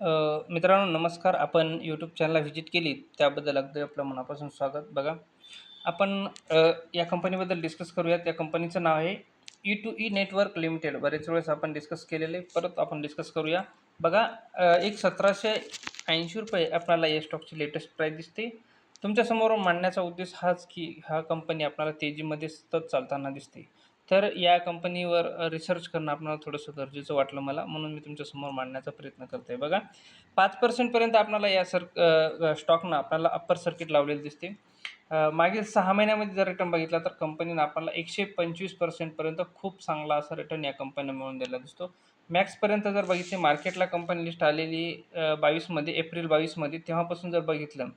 अ, मित्रांनो नमस्कार. आपण यूट्यूब चॅनलला व्हिजिट केली त्याबद्दल अगदी आपलं मनापासून स्वागत. बघा आपण अ, या कंपनीबद्दल डिस्कस करूयात. या कंपनीचं नाव आहे E two E network limited बरेच वेळेस आपण डिस्कस केलेले परत आपण डिस्कस करूया. बघा अ, एक सतराशे ऐंशी रुपये आपल्याला या स्टॉकची लेटेस्ट प्राईस दिसते. तुमच्यासमोर मांडण्याचा उद्देश हाच की हा कंपनी आपल्याला तेजीमध्ये सतत चालताना दिसते. तर या कंपनीवर रिसर्च करणं आपल्याला थोडंसं गरजेचं वाटलं मला म्हणून मी तुमच्यासमोर मांडण्याचा प्रयत्न करते बघा पाच पर्सेंटपर्यंत आपल्याला या सर स्टॉकनं आपल्याला अप्पर सर्किट लावलेलं दिसते मागील सहा महिन्यामध्ये जर रिटर्न बघितला तर कंपनीनं आपल्याला एकशे पंचवीस पर्सेंटपर्यंत खूप चांगला असा रिटर्न या कंपनीनं मिळून दिला दिसतो. मॅक्सपर्यंत जर बघितले मार्केटला कंपनी लिस्ट आलेली बावीसमध्ये एप्रिल बावीसमध्ये तेव्हापासून जर बघितलं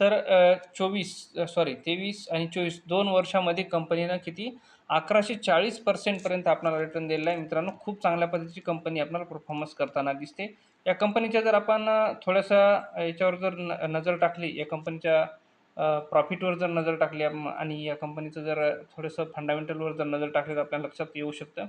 तर चोवीस सॉरी तेवीस आणि चोवीस दोन वर्षामध्ये कंपनीनं किती अकराशे चाळीस पर्सेंटपर्यंत आपल्याला रिटर्न दिलेला आहे. मित्रांनो खूप चांगल्या पद्धतीची कंपनी आपल्याला परफॉर्मन्स करताना दिसते. या कंपनीच्या जर आपण थोडंसं याच्यावर जर न नजर टाकली या कंपनीच्या प्रॉफिटवर जर नजर टाकली आणि या कंपनीचं जर थोडंसं फंडामेंटलवर जर नजर टाकली तर आपल्याला लक्षात येऊ शकतं.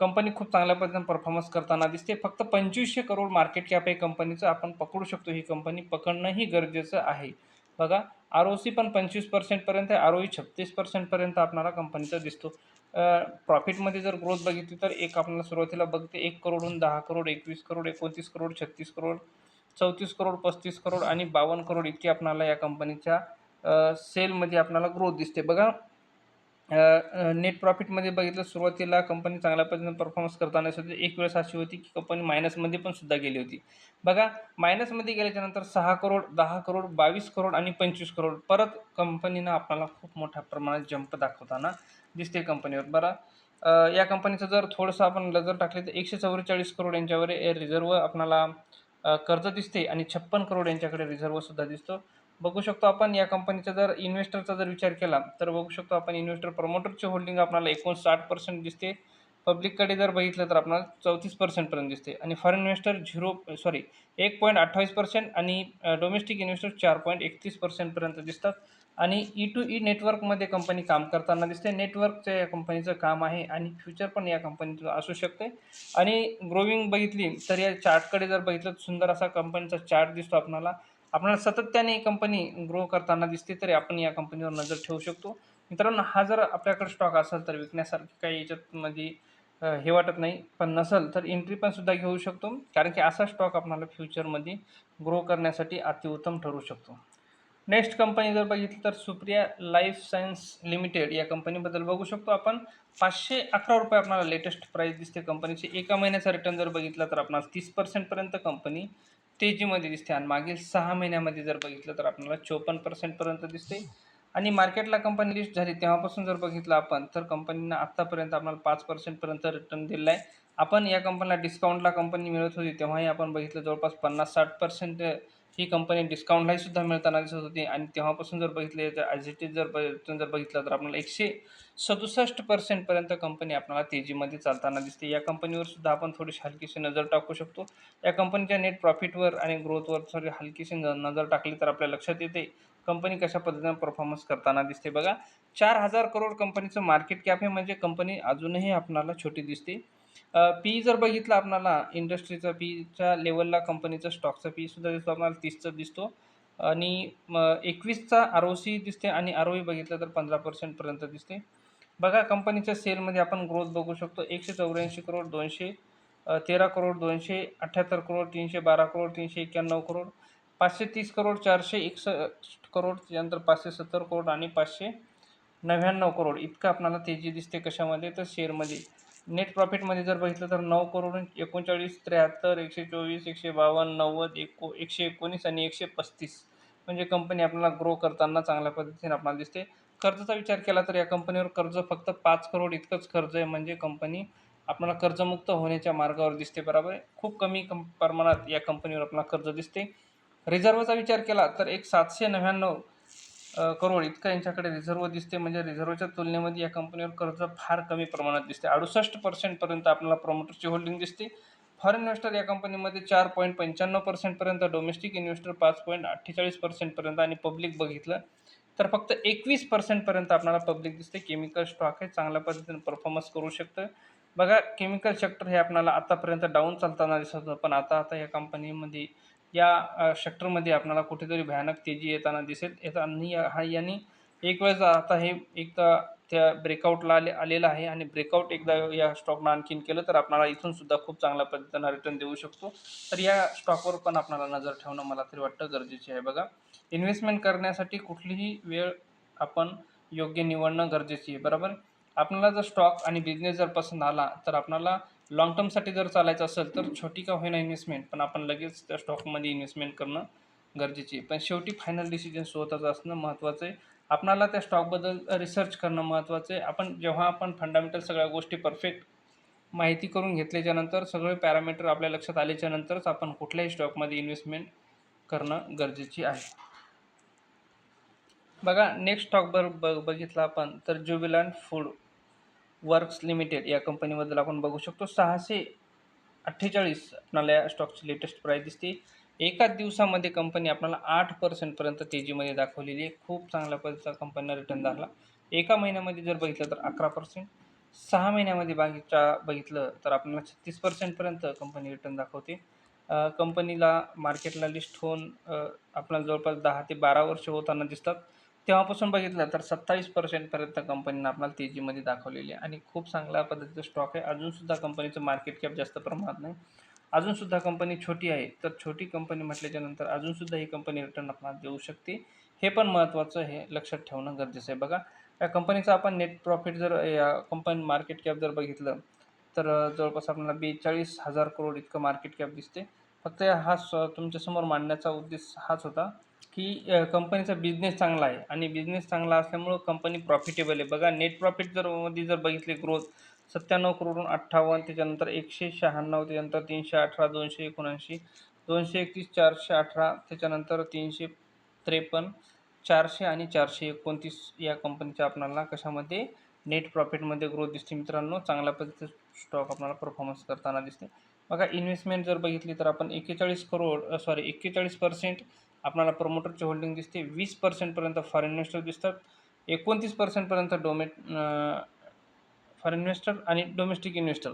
कंपनी खूप चांगल्या पद्धतीने परफॉर्मन्स करताना दिसते. फक्त पंचवीसशे करोड मार्केट कॅप आहे कंपनीचं आपण पकडू शकतो ही कंपनी पकडणंही गरजेचं आहे. बघा आर ओ सी पण पंचवीस पर्सेंटपर्यंत आहे. आर ओ ई छत्तीस पर्सेंटपर्यंत आपणाला कंपनीचा दिसतो. प्रॉफिटमध्ये जर ग्रोथ बघितली तर एक आपल्याला सुरुवातीला बघते एक करोडहून दहा करोड एकवीस करोड एकोणतीस करोड छत्तीस करोड चौतीस करोड पस्तीस करोड आणि बावन्न करोड इतकी आपणाला या कंपनीच्या सेलमध्ये आपणाला ग्रोथ दिसते. बघा नेट प्रॉफिटमध्ये बघितलं सुरुवातीला कंपनी चांगल्या पद्धतीने परफॉर्मन्स करताना सुद्धा एक वेळेस अशी होती की कंपनी मायनसमध्ये पण सुद्धा गेली होती. बघा मायनसमध्ये गेल्याच्यानंतर सहा करोड दहा करोड बावीस करोड आणि पंचवीस करोड परत कंपनीनं आपल्याला खूप मोठ्या प्रमाणात जंप दाखवताना दिसते कंपनीवर बरं या कंपनीचं जर थोडंसं आपण नजर टाकली तर एकशे चौवेचाळीस करोड यांच्यावर रिझर्व आपणाला कर्ज दिसते आणि छप्पन करोड यांच्याकडे रिझर्वसुद्धा दिसतो. बघू शकतो आपण या कंपनीचा जर इन्व्हेस्टरचा जर विचार केला तर बघू शकतो आपण इन्व्हेस्टर प्रमोटरचे होल्डिंग आपल्याला एकोणसाठ पर्सेंट दिसते. पब्लिककडे जर बघितलं तर आपल्याला चौतीस पर्सेंटपर्यंत दिसते. आणि फॉरेन इन्व्हेस्टर झिरो सॉरी एक पॉईंट अठ्ठावीस पर्सेंट आणि डोमेस्टिक इन्व्हेस्टर चार पॉईंट एकतीस पर्सेंटपर्यंत दिसतात. आणि ई टू ई नेटवर्कमध्ये कंपनी काम करताना दिसते. नेटवर्कचं या कंपनीचं काम आहे आणि फ्युचर पण या कंपनीचं असू शकते. आणि ग्रोविंग बघितली तर या चार्टकडे जर बघितलं तर सुंदर असा कंपनीचा चार्ट दिसतो आपल्याला आपल्याला सातत्याने ही कंपनी ग्रो करताना दिसते तरी आपण या कंपनीवर नजर ठेवू शकतो. मित्रांनो हा जर आपल्याकडे स्टॉक असेल तर विकण्यासारखी काही याच्यातमध्ये हे वाटत नाही. पण नसेल तर एंट्री पण सुद्धा घेऊ शकतो. कारण की असा स्टॉक आपल्याला फ्युचरमध्ये ग्रो करण्यासाठी अतिउत्तम ठरू शकतो. नेक्स्ट कंपनी जर बघितली तर सुप्रिया लाईफ सायन्स लिमिटेड या कंपनीबद्दल बघू शकतो आपण. पाचशे अकरा रुपये आपल्याला लेटेस्ट प्राईस दिसते कंपनीची एका महिन्याचा रिटर्न जर बघितला तर आपणास तीस पर्सेंटपर्यंत कंपनी तेजीमध्ये दिसते आणि मागील सहा महिन्यामध्ये जर बघितलं तर आपल्याला चोपन्न पर्सेंटपर्यंत दिसते आणि मार्केटला कंपनी लिस्ट झाली तेव्हापासून जर बघितलं आपण तर कंपनीनं आत्तापर्यंत आपल्याला पाच पर्सेंटपर्यंत रिटर्न दिलेला आहे. आपण या कंपनीला डिस्काउंटला कंपनी मिळत होती तेव्हाही आपण बघितलं जवळपास पन्नास साठ पर्सेंट ही कंपनी डिस्काउंटलाही सुद्धा मिळताना दिसत होती. आणि तेव्हापासून जर बघितले तर ॲज इट इज जर ब- जर बघितलं तर आपल्याला एकशे सदुसष्ट पर्सेंटपर्यंत कंपनी आपल्याला तेजीमध्ये चालताना दिसते. या कंपनीवर सुद्धा आपण थोडीशी हलकीशी नजर टाकू शकतो. या कंपनीच्या नेट प्रॉफिटवर आणि ग्रोथवर थोडी हलकीशी न- नजर टाकली तर आपल्या लक्षात येते कंपनी कशा पद्धतीने परफॉर्मन्स करताना दिसते बघा. चार हजार करोड कंपनीचं मार्केट कॅप आहे म्हणजे कंपनी अजूनही आपणाला छोटी दिसते. पी जर बघितलं आपणाला इंडस्ट्रीचा पीच्या लेवलला कंपनीचा स्टॉकचा पी सुद्धा दिसतो आपल्याला तीसचा दिसतो. आणि एकवीसचा आर ओ सी दिसते आणि आर ओ ई बघितलं तर पंधरा पर्सेंटपर्यंत दिसते. बघा कंपनीच्या सेलमध्ये आपण ग्रोथ बघू शकतो. एकशे चौऱ्याऐंशी करोड दोनशे तेरा करोड दोनशे अठ्ठ्याहत्तर करोड तीनशे बारा करोड तीनशे एक्क्याण्णव करोड पाचशे तीस करोड चारशे एकसष्ट करोड त्यानंतर पाचशे सत्तर करोड आणि पाचशे नव्याण्णव करोड. इतकं आपल्याला तेजी दिसते कशामध्ये? तर शेअरमध्ये. नेट प्रॉफिटमध्ये जर बघितलं तर नऊ करोड एकोणचाळीस त्र्याहत्तर एकशे चोवीस एकशे बावन्न नव्वद एको एकशे एकोणीस आणि एकशे पस्तीस म्हणजे कंपनी आपल्याला ग्रो करताना चांगल्या पद्धतीने आपल्याला दिसते. कर्जाचा विचार केला तर या कंपनीवर कर्ज फक्त पाच करोड इतकंच कर्ज आहे म्हणजे कंपनी आपल्याला कर्जमुक्त होण्याच्या मार्गावर दिसते बरोबर आहे. खूप कमी कम प्रमाणात या कंपनीवर आपल्याला कर्ज दिसते. रिझर्वचा विचार केला तर एक सातशे नव्याण्णव करोड इतकं यांच्याकडे रिझर्व दिसते म्हणजे रिझर्वच्या तुलनेमध्ये या कंपनीवर कर्ज फार कमी प्रमाणात दिसते अडुसष्ट पर्सेंटपर्यंत आपल्याला प्रमोटरची होल्डिंग दिसते. फॉरेन इन्व्हेस्टर या कंपनीमध्ये चार पॉईंट पंच्याण्णव पर्सेंटपर्यंत डोमेस्टिक इन्व्हेस्टर पाच पॉईंट अठ्ठेचाळीस पर्सेंटपर्यंत आणि पब्लिक बघितलं तर फक्त एकवीस पर्सेंटपर्यंत आपल्याला पब्लिक दिसते केमिकल स्टॉक हे चांगल्या पद्धतीने परफॉर्मन्स करू शकतं. बघा केमिकल सेक्टर हे आपल्याला आतापर्यंत डाऊन चालताना दिसत होतं. पण आता आता या कंपनीमध्ये या सेक्टरमध्ये आपल्याला कुठेतरी भयानक तेजी येताना दिसेल. येता आणि हा यांनी एक वेळेस आता हे एकदा त्या ब्रेकआउटला आले आलेलं आहे आणि ब्रेकआउट एकदा या स्टॉकनं आणखीन केलं तर आपल्याला इथून सुद्धा खूप चांगल्या पद्धतीनं रिटर्न देऊ शकतो. तर या स्टॉकवर पण आपणाला नजर ठेवणं मला तरी वाटतं गरजेचे आहे बघा. इन्व्हेस्टमेंट करण्यासाठी कुठलीही वेळ आपण योग्य निवडणं गरजेची आहे बरोबर? आपल्याला जर स्टॉक आणि बिझनेस जर पसंत आला तर आपल्याला लॉंग टर्मसाठी जर चालायचं असेल तर छोटी का होईना इन्व्हेस्टमेंट पण आपण लगेच त्या स्टॉकमध्ये इन्व्हेस्टमेंट करणं गरजेचे आहे. पण शेवटी फायनल डिसिजन स्वतःचं असणं महत्त्वाचं आहे. आपणाला त्या स्टॉकबद्दल रिसर्च करणं महत्त्वाचं आहे. आपण जेव्हा आपण फंडामेंटल सगळ्या गोष्टी परफेक्ट माहिती करून घेतल्याच्यानंतर सगळे पॅरामीटर आपल्या लक्षात आल्याच्यानंतरच आपण कुठल्याही स्टॉकमध्ये इन्व्हेस्टमेंट करणं गरजेची आहे. बघा नेक्स्ट स्टॉक बर बघितला आपण तर ज्युबिलंट फूड वर्क्स लिमिटेड या कंपनीबद्दल आपण बघू शकतो. सहाशे अठ्ठेचाळीस आपणाला या स्टॉकची लेटेस्ट प्राईस दिसते. एकाच दिवसामध्ये कंपनी आपल्याला आठ पर्सेंटपर्यंत तेजीमध्ये दाखवलेली आहे. खूप चांगल्या पद्धतीचा कंपनीला रिटर्न दाखला एका महिन्यामध्ये जर बघितलं तर अकरा पर्सेंट सहा महिन्यामध्ये बाकीच्या बघितलं तर आपल्याला छत्तीस पर्सेंटपर्यंत कंपनी रिटर्न दाखवते. कंपनीला मार्केटला लिस्ट होऊन आपल्याला जवळपास दहा ते बारा वर्ष होताना दिसतात. तेव्हापासून बघितलं तर सत्तावीस पर्सेंटपर्यंत कंपनीनं आपल्याला तेजीमध्ये दाखवलेली आहे. आणि खूप चांगल्या पद्धतीचं स्टॉक आहे. अजूनसुद्धा कंपनीचं मार्केट कॅप जास्त प्रमाणात नाही. अजूनसुद्धा कंपनी छोटी आहे. तर छोटी कंपनी म्हटल्याच्या नंतर अजूनसुद्धा ही कंपनी रिटर्न आपल्याला देऊ शकते. हे पण महत्त्वाचं हे लक्षात ठेवणं गरजेचं आहे. बघा या कंपनीचं आपण नेट प्रॉफिट जर या कंपनी मार्केट कॅप जर बघितलं तर जवळपास आपल्याला बेचाळीस हजार करोड इतकं मार्केट कॅप दिसते. फक्त हा स तुमच्यासमोर मांडण्याचा उद्देश हाच होता. की कंपनीचा बिझनेस चांगला आहे आणि बिझनेस चांगला असल्यामुळं कंपनी प्रॉफिटेबल आहे. बघा नेट प्रॉफिट जर मध्ये जर बघितले ग्रोथ सत्त्याण्णव करोडून अठ्ठावन्न त्याच्यानंतर एकशे शहाण्णव त्याच्यानंतर तीनशे अठरा दोनशे एकोणऐंशी दोनशे एकतीस चारशे अठरा त्याच्यानंतर तीनशे त्रेपन्न चारशे आणि चारशे एकोणतीस या कंपनीच्या आपणाला कशामध्ये नेट प्रॉफिटमध्ये ग्रोथ दिसते. मित्रांनो चांगल्या पद्धतीचं स्टॉक आपल्याला परफॉर्मन्स करताना दिसते. बघा इन्व्हेस्टमेंट जर बघितली तर आपण एक्केचाळीस करोड सॉरी एक्केचाळीस पर्सेंट आपणाला प्रमोटरची होल्डिंग दिसते. वीस पर्सेंटपर्यंत फॉरेन इन्व्हेस्टर दिसतात. एकोणतीस पर्सेंटपर्यंत डोमे फॉरेन इन्व्हेस्टर आणि डोमेस्टिक इन्व्हेस्टर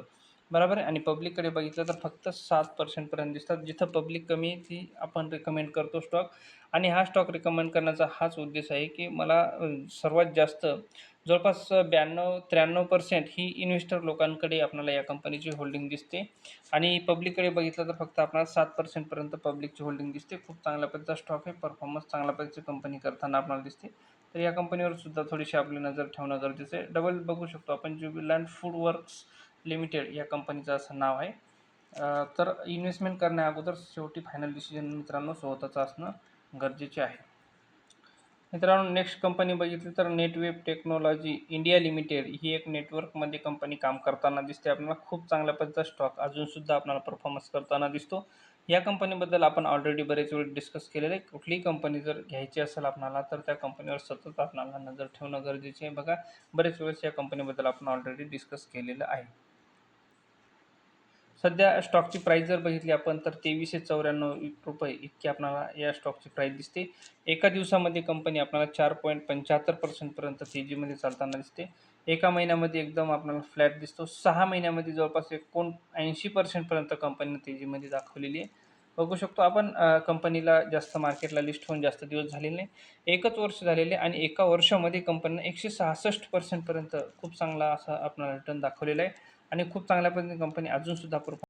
बरोबर आहे? आणि पब्लिककडे बघितलं तर फक्त सात पर्सेंटपर्यंत दिसतात. जिथं पब्लिक कमी आहे ती आपण रिकमेंड करतो स्टॉक आणि हा स्टॉक रिकमेंड करण्याचा हाच उद्देश आहे की मला सर्वात जास्त जवळपास ब्याण्णव त्र्याण्णव पर्सेंट ही इन्व्हेस्टर लोकांकडे आपल्याला या कंपनीची होल्डिंग दिसते. आणि पब्लिककडे बघितलं तर फक्त आपल्याला सात पर्सेंटपर्यंत पब्लिकची होल्डिंग दिसते. खूप चांगल्या पद्धतीचा स्टॉक आहे. परफॉर्मन्स चांगल्या पद्धतीची कंपनी करताना आपल्याला दिसते. तर या कंपनीवर सुद्धा थोडीशी आपली नजर ठेवणं गरजेचं आहे. डबल बघू शकतो आपण ज्युबिलँड फूड वर्क्स लिमिटेड या कंपनीचं असं नाव आहे. तर इन्व्हेस्टमेंट करण्या अगोदर शेवटी फायनल डिसिजन मित्रांनो स्वतःचं असणं गरजेचे आहे. मित्रांनो नेक्स्ट कंपनी बघितली तर नेटवेब टेक्नॉलॉजी इंडिया लिमिटेड ही एक नेटवर्कमध्ये कंपनी काम करताना दिसते. आपल्याला खूप चांगल्या पद्धतीचा स्टॉक अजूनसुद्धा आपल्याला परफॉर्मन्स करताना दिसतो. या कंपनीबद्दल आपण ऑलरेडी बरेच वेळ डिस्कस केलेलं. आहे कुठलीही कंपनी जर घ्यायची असेल आपणाला तर त्या कंपनीवर सतत आपणाला नजर ठेवणं गरजेचे आहे. बघा बरेच वेळेस या कंपनीबद्दल आपण ऑलरेडी डिस्कस केलेलं आहे. सध्या स्टॉकची प्राईस जर बघितली आपण तर तेवीसशे चौऱ्याण्णव रुपये इतकी आपल्याला या स्टॉकची प्राईस दिसते. एका दिवसामध्ये कंपनी आपल्याला चार पॉईंट पंच्याहत्तर पर्सेंटपर्यंत तेजीमध्ये चालताना दिसते. एका महिन्यामध्ये एकदम आपल्याला फ्लॅट दिसतो. सहा महिन्यामध्ये जवळपास एकोण ऐंशी पर्सेंटपर्यंत कंपनीनं तेजीमध्ये दाखवलेली आहे. बघू शकतो आपण कंपनीला जास्त मार्केटला लिस्ट होऊन जास्त दिवस झालेले नाही. एकच वर्ष झालेले आणि एका वर्षामध्ये कंपनीनं एकशे सहासष्ट पर्सेंटपर्यंत खूप चांगला असा आपला रिटर्न दाखवलेला आहे. आणि खूप चांगल्या पद्धतीने कंपनी अजूनसुद्धा परफॉर्म